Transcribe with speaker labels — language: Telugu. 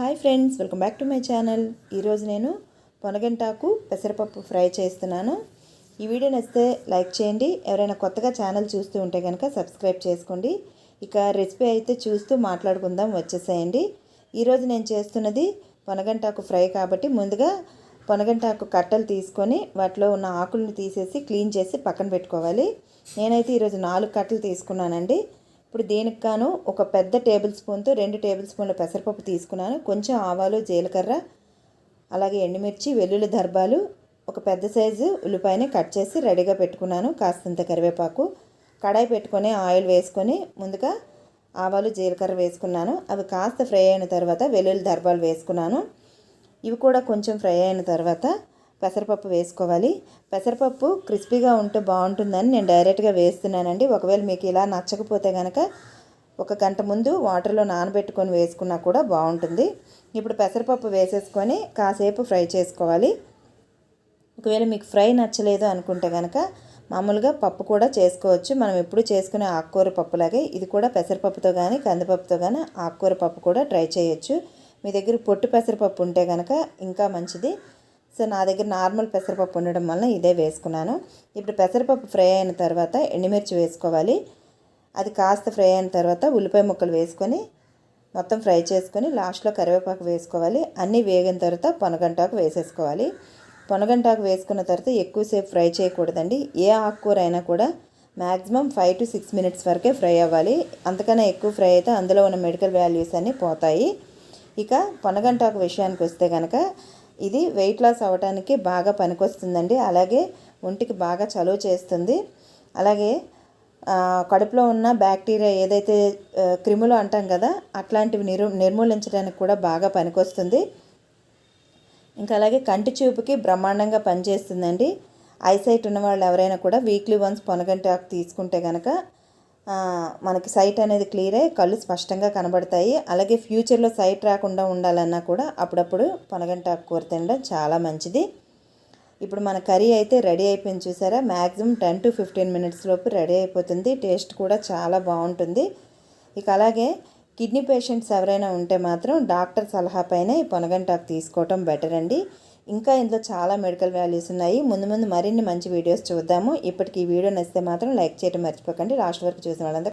Speaker 1: Hi friends welcome back to my channel. ఈరోజు నేను పొనగంటాకు పెసరపప్పు ఫ్రై చేస్తున్నాను. ఈ వీడియో నచ్చితే లైక్ చేయండి. ఎవరైనా కొత్తగా ఛానల్ చూస్తూ ఉంటే కనుక సబ్స్క్రైబ్ చేసుకోండి. ఇక రెసిపీ అయితే చూస్తూ మాట్లాడుకుందాం వచ్చేసేయండి. ఈరోజు నేను చేస్తున్నది పొనగంటాకు ఫ్రై కాబట్టి ముందుగా పొనగంటాకు కట్టలు తీసుకొని వాటిలో ఉన్న ఆకులను తీసేసి క్లీన్ చేసి పక్కన పెట్టుకోవాలి. నేనైతే ఈరోజు నాలుగు కట్టలు తీసుకున్నానండి. ఇప్పుడు దీనికి గాను ఒక పెద్ద టేబుల్ స్పూన్తో రెండు టేబుల్ స్పూన్ల పెసరపప్పు తీసుకున్నాను. కొంచెం ఆవాలు జీలకర్ర అలాగే ఎండుమిర్చి వెల్లుల్లి దర్బాలు ఒక పెద్ద సైజు ఉల్లిపాయని కట్ చేసి రెడీగా పెట్టుకున్నాను. కాస్తంత కరివేపాకు కడాయి పెట్టుకొని ఆయిల్ వేసుకొని ముందుగా ఆవాలు జీలకర్ర వేసుకున్నాను. అవి కాస్త ఫ్రై అయిన తర్వాత వెల్లుల్లి దర్బాలు వేసుకున్నాను. ఇవి కూడా కొంచెం ఫ్రై అయిన తర్వాత పెసరపప్పు వేసుకోవాలి. పెసరపప్పు క్రిస్పీగా ఉంటే బాగుంటుందని నేను డైరెక్ట్గా వేస్తున్నానండి. ఒకవేళ మీకు ఇలా నచ్చకపోతే కనుక ఒక గంట ముందు వాటర్లో నానబెట్టుకొని వేసుకున్నా కూడా బాగుంటుంది. ఇప్పుడు పెసరపప్పు వేసేసుకొని కాసేపు ఫ్రై చేసుకోవాలి. ఒకవేళ మీకు ఫ్రై నచ్చలేదు అనుకుంటే కనుక మామూలుగా పప్పు కూడా చేసుకోవచ్చు. మనం ఎప్పుడు చేసుకునే ఆకుకూర పప్పులాగే ఇది కూడా పెసరపప్పుతో కానీ కందిపప్పుతో కానీ ఆకుకూర పప్పు కూడా ట్రై చేయొచ్చు. మీ దగ్గర పొట్టు పెసరపప్పు ఉంటే కనుక ఇంకా మంచిది. సో నా దగ్గర నార్మల్ పెసరపప్పు ఉండడం వలన ఇదే వేసుకున్నాను. ఇప్పుడు పెసరపప్పు ఫ్రై అయిన తర్వాత ఎండుమిర్చి వేసుకోవాలి. అది కాస్త ఫ్రై అయిన తర్వాత ఉల్లిపాయ ముక్కలు వేసుకొని మొత్తం ఫ్రై చేసుకొని లాస్ట్లో కరివేపాకు వేసుకోవాలి. అన్నీ వేగిన తర్వాత పొనగంటాకు వేసేసుకోవాలి. పొనగంటాకు వేసుకున్న తర్వాత ఎక్కువసేపు ఫ్రై చేయకూడదండి. ఏ ఆకుకూర అయినా కూడా maximum five to six minutes వరకే ఫ్రై అవ్వాలి. అంతకన్నా ఎక్కువ ఫ్రై అయితే అందులో ఉన్న మెడికల్ వాల్యూస్ అన్నీ పోతాయి. ఇక పొనగంటాకు విషయానికి వస్తే కనుక ఇది వెయిట్ లాస్ అవ్వడానికి బాగా పనికొస్తుందండి. అలాగే ఒంటికి బాగా చలువ చేస్తుంది. అలాగే కడుపులో ఉన్న బ్యాక్టీరియా ఏదైతే క్రిములు అంటాం కదా అట్లాంటివి నిరు నిర్మూలించడానికి కూడా బాగా పనికొస్తుంది. ఇంకా అలాగే కంటి చూపుకి బ్రహ్మాండంగా పనిచేస్తుందండి. ఐసైట్ ఉన్న వాళ్ళు ఎవరైనా కూడా వీక్లీ వన్స్ పొనగంటాకు తీసుకుంటే కనుక మనకి సైట్ అనేది క్లియర్ అయ్యి కళ్ళు స్పష్టంగా కనబడతాయి. అలాగే ఫ్యూచర్లో సైట్ రాకుండా ఉండాలన్నా కూడా అప్పుడప్పుడు పొనగంటాకు కూర తినడం చాలా మంచిది. ఇప్పుడు మన కర్రీ అయితే రెడీ అయిపోయింది చూసారా? Maximum ten to fifteen minutes లోపు రెడీ అయిపోతుంది. టేస్ట్ కూడా చాలా బాగుంటుంది. ఇక అలాగే కిడ్నీ పేషెంట్స్ ఎవరైనా ఉంటే మాత్రం డాక్టర్ సలహా పైన ఈ పొనగంటాకు తీసుకోవటం బెటర్ అండి. ఇంకా ఇందులో చాలా మెడికల్ వాల్యూస్ ఉన్నాయి. ముందు ముందు మరిన్ని మంచి వీడియోస్ చూద్దాము. ఇప్పటికి ఈ వీడియో నచ్చితే మాత్రం లైక్ చేయడం మర్చిపోకండి. లాస్ట్ వరకు చూసిన వాళ్ళంతా